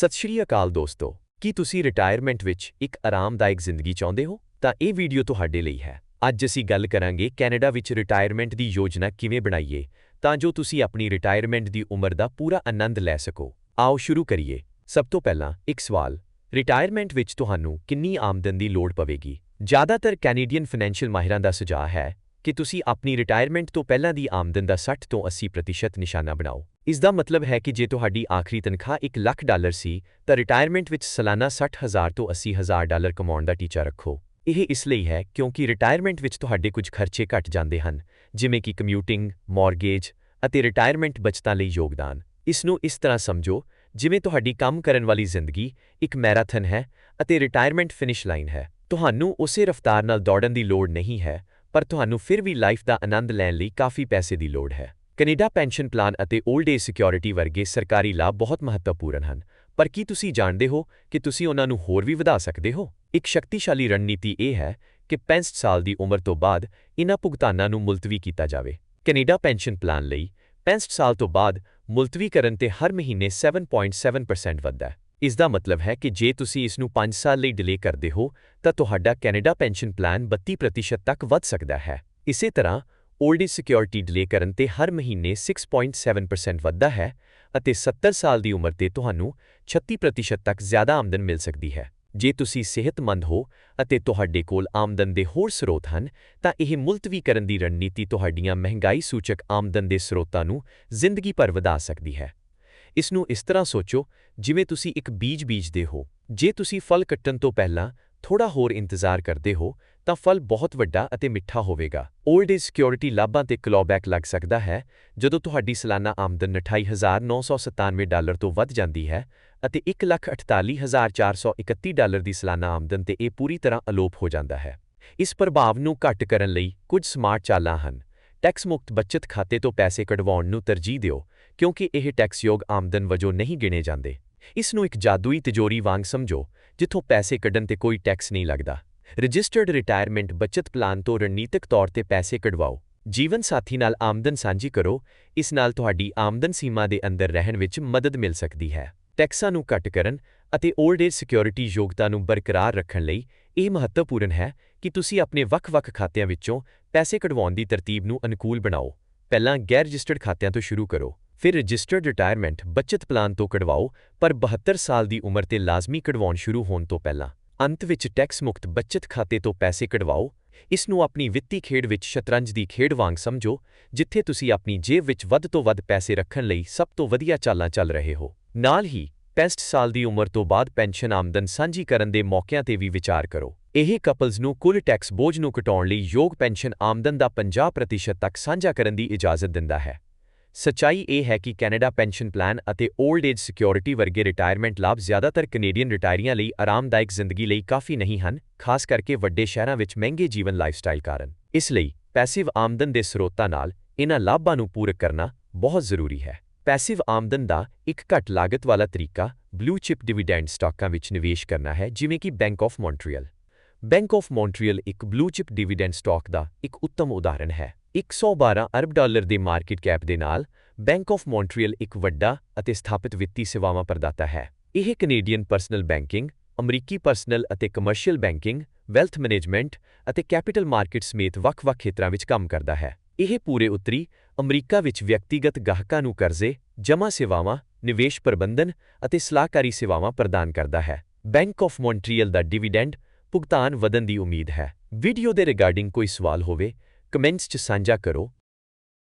ਸਤਿ ਸ਼੍ਰੀ ਅਕਾਲ ਦੋਸਤੋ। ਕੀ ਤੁਸੀਂ ਰਿਟਾਇਰਮੈਂਟ ਵਿੱਚ ਇੱਕ ਆਰਾਮਦਾਇਕ ਜ਼ਿੰਦਗੀ ਚਾਹੁੰਦੇ ਹੋ? ਤਾਂ ਇਹ ਵੀਡੀਓ ਤੁਹਾਡੇ ਲਈ ਹੈ। ਅੱਜ ਅਸੀਂ ਗੱਲ ਕਰਾਂਗੇ ਕੈਨੇਡਾ ਵਿੱਚ ਰਿਟਾਇਰਮੈਂਟ ਦੀ ਯੋਜਨਾ ਕਿਵੇਂ ਬਣਾਈਏ, ਤਾਂ ਜੋ ਤੁਸੀਂ ਆਪਣੀ ਰਿਟਾਇਰਮੈਂਟ ਦੀ ਉਮਰ ਦਾ ਪੂਰਾ ਆਨੰਦ ਲੈ ਸਕੋ। ਆਓ ਸ਼ੁਰੂ ਕਰੀਏ। ਸਭ ਤੋਂ ਪਹਿਲਾਂ ਇੱਕ ਸਵਾਲ। ਰਿਟਾਇਰਮੈਂਟ ਵਿੱਚ ਤੁਹਾਨੂੰ ਕਿੰਨੀ ਆਮਦਨ ਦੀ ਲੋੜ ਪਵੇਗੀ? ਜ਼ਿਆਦਾਤਰ ਕੈਨੇਡੀਅਨ ਫਾਈਨੈਂਸ਼ੀਅਲ ਮਾਹਿਰਾਂ ਦਾ ਸੁਝਾਅ ਹੈ ਕਿ ਤੁਸੀਂ ਆਪਣੀ ਰਿਟਾਇਰਮੈਂਟ ਤੋਂ ਪਹਿਲਾਂ ਦੀ ਆਮਦਨ ਦਾ 60 ਤੋਂ 80% ਨਿਸ਼ਾਨਾ ਬਣਾਓ। ਇਸ ਦਾ ਮਤਲਬ ਹੈ ਕਿ ਜੇ ਤੁਹਾਡੀ ਆਖਰੀ ਤਨਖਾਹ 1 ਲੱਖ ਡਾਲਰ ਸੀ, ਤਾਂ ਰਿਟਾਇਰਮੈਂਟ ਵਿੱਚ ਸਾਲਾਨਾ 60000 ਤੋਂ 80000 ਡਾਲਰ ਕਮਾਉਣ ਦਾ ਟੀਚਾ ਰੱਖੋ। ਇਹ ਇਸ ਲਈ ਹੈ ਕਿਉਂਕਿ ਰਿਟਾਇਰਮੈਂਟ ਵਿੱਚ ਤੁਹਾਡੇ ਕੁਝ ਖਰਚੇ ਘਟ ਜਾਂਦੇ ਹਨ, ਜਿਵੇਂ ਕਿ ਕਮਿਊਟਿੰਗ ਮਾਰਗੇਜ ਅਤੇ ਰਿਟਾਇਰਮੈਂਟ ਬਚਤਾਂ ਲਈ ਯੋਗਦਾਨ। ਇਸ ਨੂੰ ਇਸ ਤਰ੍ਹਾਂ ਸਮਝੋ, ਜਿਵੇਂ ਤੁਹਾਡੀ ਕੰਮ ਕਰਨ ਵਾਲੀ ਜ਼ਿੰਦਗੀ ਇੱਕ ਮੈਰਾਥਨ ਹੈ ਅਤੇ ਰਿਟਾਇਰਮੈਂਟ ਫਿਨਿਸ਼ ਲਾਈਨ ਹੈ। ਤੁਹਾਨੂੰ ਉਸੇ ਰਫ਼ਤਾਰ ਨਾਲ ਦੌੜਨ ਦੀ ਲੋੜ ਨਹੀਂ ਹੈ ਪਰ ਤੁਹਾਨੂੰ ਫਿਰ ਵੀ ਲਾਈਫ ਦਾ ਆਨੰਦ ਲੈਣ ਲਈ ਕਾਫੀ ਪੈਸੇ ਦੀ ਲੋੜ ਹੈ। ਕੈਨੇਡਾ ਪੈਨਸ਼ਨ ਪਲਾਨ ਅਤੇ 올ਡ ਏਜ ਸਿਕਿਉਰਿਟੀ ਵਰਗੇ ਸਰਕਾਰੀ ਲਾਭ ਬਹੁਤ ਮਹੱਤਵਪੂਰਨ ਹਨ। ਪਰ ਕੀ ਤੁਸੀਂ ਜਾਣਦੇ ਹੋ ਕਿ ਤੁਸੀਂ ਉਹਨਾਂ ਨੂੰ ਹੋਰ ਵੀ ਵਧਾ ਸਕਦੇ ਹੋ? ਇੱਕ ਸ਼ਕਤੀਸ਼ਾਲੀ ਰਣਨੀਤੀ ਇਹ ਹੈ ਕਿ 65 ਸਾਲ ਦੀ ਉਮਰ ਤੋਂ ਬਾਅਦ ਇਹਨਾਂ ਭੁਗਤਾਨਾਂ ਨੂੰ ਮੁਲਤਵੀ ਕੀਤਾ ਜਾਵੇ। ਕੈਨੇਡਾ ਪੈਨਸ਼ਨ ਪਲਾਨ ਲਈ 65 ਸਾਲ ਤੋਂ ਬਾਅਦ ਮੁਲਤਵੀ ਕਰਨ ਤੇ ਹਰ ਮਹੀਨੇ 7.7% ਵੱਧਦਾ ਹੈ। ਇਸ ਦਾ ਮਤਲਬ ਹੈ ਕਿ ਜੇ ਤੁਸੀਂ ਇਸ ਨੂੰ 5 ਸਾਲ ਲਈ ਡਿਲੇ ਕਰਦੇ ਹੋ, ਤਾਂ ਤੁਹਾਡਾ ਕੈਨੇਡਾ ਪੈਨਸ਼ਨ ਪਲਾਨ 32% ਤੱਕ ਵੱਧ ਸਕਦਾ ਹੈ। ਇਸੇ ਤਰ੍ਹਾਂ 올ਡ ਏਜ ਸਿਕਿਉਰਿਟੀ ਡਿਲੇ ਕਰਨ ਤੇ ਹਰ ਮਹੀਨੇ 6.7% ਵੱਧਦਾ ਹੈ ਅਤੇ 70 ਸਾਲ ਦੀ ਉਮਰ ਤੇ ਤੁਹਾਨੂੰ 36% ਤੱਕ ਜ਼ਿਆਦਾ ਆਮਦਨ ਮਿਲ ਸਕਦੀ ਹੈ। ਜੇ ਤੁਸੀਂ ਸਿਹਤਮੰਦ ਹੋ ਅਤੇ ਤੁਹਾਡੇ ਕੋਲ ਆਮਦਨ ਦੇ ਹੋਰ ਸਰੋਤ ਹਨ, ਤਾਂ ਇਹ ਮੁਲਤਵੀ ਕਰਨ ਦੀ ਰਣਨੀਤੀ ਤੁਹਾਡੀਆਂ ਮਹਿੰਗਾਈ ਸੂਚਕ ਆਮਦਨ ਦੇ ਸਰੋਤਾਂ ਨੂੰ ਜ਼ਿੰਦਗੀ ਭਰ ਵਧਾ ਸਕਦੀ ਹੈ। ਇਸ ਨੂੰ ਇਸ ਤਰ੍ਹਾਂ ਸੋਚੋ, ਜਿਵੇਂ ਤੁਸੀਂ ਇੱਕ ਬੀਜ ਬੀਜਦੇ ਹੋ। ਜੇ ਤੁਸੀਂ ਫਲ ਕੱਟਣ ਤੋਂ ਪਹਿਲਾਂ ਥੋੜਾ ਹੋਰ ਇੰਤਜ਼ਾਰ ਕਰਦੇ ਹੋ, ਤਾਂ ਫਲ ਬਹੁਤ ਵੱਡਾ ਅਤੇ ਮਿੱਠਾ ਹੋਵੇਗਾ। 올ਡ ਏਜ ਸਿਕਿਉਰਿਟੀ ਲਾਭਾਂ ਤੇ ਕਲੌਬੈਕ ਲੱਗ ਸਕਦਾ ਹੈ, ਜਦੋਂ ਤੁਹਾਡੀ ਸਾਲਾਨਾ ਆਮਦਨ 28997 ਡਾਲਰ ਤੋਂ ਵੱਧ ਜਾਂਦੀ ਹੈ ਅਤੇ 148431 ਡਾਲਰ ਦੀ ਸਾਲਾਨਾ ਆਮਦਨ ਤੇ ਇਹ ਪੂਰੀ ਤਰ੍ਹਾਂ ਅਲੋਪ ਹੋ ਜਾਂਦਾ ਹੈ। ਇਸ ਪ੍ਰਭਾਵ ਨੂੰ ਘੱਟ ਕਰਨ ਲਈ ਕੁਝ ਸਮਾਰਟ ਚਾਲਾਂ ਹਨ। ਟੈਕਸ ਮੁਕਤ ਬਚਤ ਖਾਤੇ ਤੋਂ ਪੈਸੇ ਕਢਵਾਉਣ ਨੂੰ ਤਰਜੀਹ ਦਿਓ। ਕਿਉਂਕਿ ਇਹ ਟੈਕਸਯੋਗ ਆਮਦਨ ਵਜੋਂ ਨਹੀਂ ਗਿਣੇ ਜਾਂਦੇ। ਇਸ ਨੂੰ ਇੱਕ ਜਾਦੂਈ ਤਿਜੋਰੀ ਵਾਂਗ ਸਮਝੋ, ਜਿੱਥੋਂ ਪੈਸੇ ਕੱਢਣ ਤੇ ਕੋਈ ਟੈਕਸ ਨਹੀਂ ਲੱਗਦਾ। ਰਜਿਸਟਰਡ ਰਿਟਾਇਰਮੈਂਟ ਬਚਤ ਪਲਾਨ ਤੋਂ ਰਣਨੀਤਕ ਤੌਰ ਤੇ ਪੈਸੇ ਕਢਵਾਓ। ਜੀਵਨ ਸਾਥੀ ਨਾਲ ਆਮਦਨ ਸਾਂਝੀ ਕਰੋ, ਇਸ ਨਾਲ ਤੁਹਾਡੀ ਆਮਦਨ ਸੀਮਾ ਦੇ ਅੰਦਰ ਰਹਿਣ ਵਿੱਚ ਮਦਦ ਮਿਲ ਸਕਦੀ ਹੈ। ਟੈਕਸਾਂ ਨੂੰ ਘੱਟ ਕਰਨ ਅਤੇ 올ਡ ਏਜ ਸਿਕਿਉਰਿਟੀ ਯੋਗਤਾ ਨੂੰ ਬਰਕਰਾਰ ਰੱਖਣ ਲਈ ਇਹ ਮਹੱਤਵਪੂਰਨ ਹੈ ਕਿ ਤੁਸੀਂ ਆਪਣੇ ਵੱਖ-ਵੱਖ ਖਾਤਿਆਂ ਵਿੱਚੋਂ ਪੈਸੇ ਕਢਵਾਉਣ ਦੀ ਤਰਤੀਬ ਨੂੰ ਅਨੁਕੂਲ ਬਣਾਓ। ਪਹਿਲਾਂ ਗੈਰ ਰਜਿਸਟਰਡ ਖਾਤਿਆਂ ਤੋਂ ਸ਼ੁਰੂ ਕਰੋ। ਫਿਰ ਰਜਿਸਟਰਡ ਰਿਟਾਇਰਮੈਂਟ ਬਚਤ ਪਲਾਨ ਤੋਂ ਕਢਵਾਓ, ਪਰ 72 ਸਾਲ ਦੀ ਉਮਰ ਤੇ ਲਾਜ਼ਮੀ ਕਢਵਾਉਣ ਸ਼ੁਰੂ ਹੋਣ ਤੋਂ ਪਹਿਲਾਂ, ਅੰਤ ਵਿੱਚ ਟੈਕਸ ਮੁਕਤ ਬਚਤ ਖਾਤੇ ਤੋਂ ਪੈਸੇ ਕਢਵਾਓ। ਇਸ ਨੂੰ ਆਪਣੀ ਵਿੱਤੀ ਖੇਡ ਵਿੱਚ ਸ਼ਤਰੰਜ ਦੀ ਖੇਡ ਵਾਂਗ ਸਮਝੋ, ਜਿੱਥੇ ਤੁਸੀਂ ਆਪਣੀ ਜੇਬ ਵਿੱਚ ਵੱਧ ਤੋਂ ਵੱਧ ਪੈਸੇ ਰੱਖਣ ਲਈ ਸਭ ਤੋਂ ਵਧੀਆ ਚਾਲਾਂ ਚੱਲ ਰਹੇ ਹੋ। ਨਾਲ ਹੀ 65 ਸਾਲ ਦੀ ਉਮਰ ਤੋਂ ਬਾਅਦ ਪੈਨਸ਼ਨ ਆਮਦਨ ਸਾਂਝੀ ਕਰਨ ਦੇ ਮੌਕਿਆਂ ਤੇ ਵੀ ਵਿਚਾਰ ਕਰੋ। ਇਹ ਕਪਲਜ਼ ਨੂੰ ਕੁੱਲ ਟੈਕਸ ਬੋਝ ਨੂੰ ਘਟਾਉਣ ਲਈ ਯੋਗ ਪੈਨਸ਼ਨ ਆਮਦਨ ਦਾ 50% ਤੱਕ ਸਾਂਝਾ ਕਰਨ ਦੀ ਇਜਾਜ਼ਤ ਦਿੰਦਾ ਹੈ। ਸੱਚਾਈ ਇਹ ਹੈ ਕਿ ਕੈਨੇਡਾ ਪੈਨਸ਼ਨ ਪਲਾਨ ਅਤੇ 올ਡ ਏਜ ਸਿਕਿਉਰਿਟੀ ਵਰਗੇ ਰਿਟਾਇਰਮੈਂਟ ਲਾਭ ਜ਼ਿਆਦਾਤਰ ਕੈਨੇਡੀਅਨ ਰਿਟਾਇਰੀਆਂ ਲਈ ਆਰਾਮਦਾਇਕ ਜ਼ਿੰਦਗੀ ਲਈ ਕਾਫੀ ਨਹੀਂ ਹਨ, ਖਾਸ ਕਰਕੇ ਵੱਡੇ ਸ਼ਹਿਰਾਂ ਵਿੱਚ ਮਹਿੰਗੇ ਜੀਵਨ ਲਾਈਫਸਟਾਈਲ ਕਾਰਨ। ਇਸ ਲਈ ਪੈਸਿਵ ਆਮਦਨ ਦੇ ਸਰੋਤਾਂ ਨਾਲ ਇਹਨਾਂ ਲਾਭਾਂ ਨੂੰ ਪੂਰਕ ਕਰਨਾ ਬਹੁਤ ਜ਼ਰੂਰੀ ਹੈ। ਪੈਸਿਵ ਆਮਦਨ ਦਾ ਇੱਕ ਘੱਟ ਲਾਗਤ ਵਾਲਾ ਤਰੀਕਾ ਬਲੂ ਚਿਪ ਡਿਵੀਡੈਂਡ ਸਟਾਕਾਂ ਵਿੱਚ ਨਿਵੇਸ਼ ਕਰਨਾ ਹੈ, ਜਿਵੇਂ ਕਿ bank of Montreal. Bank of Montreal ਇੱਕ ਬਲੂ ਚਿਪ ਡਿਵੀਡੈਂਡ ਸਟਾਕ ਦਾ ਇੱਕ ਉੱਤਮ ਉਦਾਹਰਣ ਹੈ। 112 ਅਰਬ ਡਾਲਰ ਦੇ ਮਾਰਕੀਟ ਕੈਪ ਦੇ ਨਾਲ ਬੈਂਕ ਆਫ ਮੌਂਟਰੀਅਲ ਇੱਕ ਵੱਡਾ ਅਤੇ ਸਥਾਪਿਤ ਵਿੱਤੀ ਸੇਵਾਵਾਂ ਪ੍ਰਦਾਤਾ ਹੈ ਇਹ ਕੈਨੇਡੀਅਨ ਪਰਸਨਲ ਬੈਂਕਿੰਗ ਅਮਰੀਕੀ ਪਰਸਨਲ ਅਤੇ ਕਮਰਸ਼ੀਅਲ ਬੈਂਕਿੰਗ ਵੈਲਥ ਮੈਨੇਜਮੈਂਟ ਅਤੇ ਕੈਪੀਟਲ ਮਾਰਕੀਟ ਸਮੇਤ ਵੱਖ-ਵੱਖ ਖੇਤਰਾਂ ਵਿੱਚ ਕੰਮ ਕਰਦਾ ਹੈ ਇਹ ਪੂਰੇ ਉੱਤਰੀ ਅਮਰੀਕਾ ਵਿੱਚ ਵਿਅਕਤੀਗਤ ਗਾਹਕਾਂ ਨੂੰ ਕਰਜ਼ੇ, ਜਮ੍ਹਾਂ ਸੇਵਾਵਾਂ, ਨਿਵੇਸ਼ ਪ੍ਰਬੰਧਨ ਅਤੇ ਸਲਾਹਕਾਰੀ ਸੇਵਾਵਾਂ ਪ੍ਰਦਾਨ ਕਰਦਾ ਹੈ। ਬੈਂਕ ਆਫ ਮੌਂਟਰੀਅਲ ਦਾ ਡਿਵੀਡੈਂਡ ਭੁਗਤਾਨ ਵਧਣ ਦੀ ਉਮੀਦ ਹੈ। ਵੀਡੀਓ ਦੇ ਰਿਗਾਰਡਿੰਗ ਕੋਈ ਸਵਾਲ ਹੋਵੇ ਕਮੈਂਟਸ 'ਚ ਸਾਂਝਾ ਕਰੋ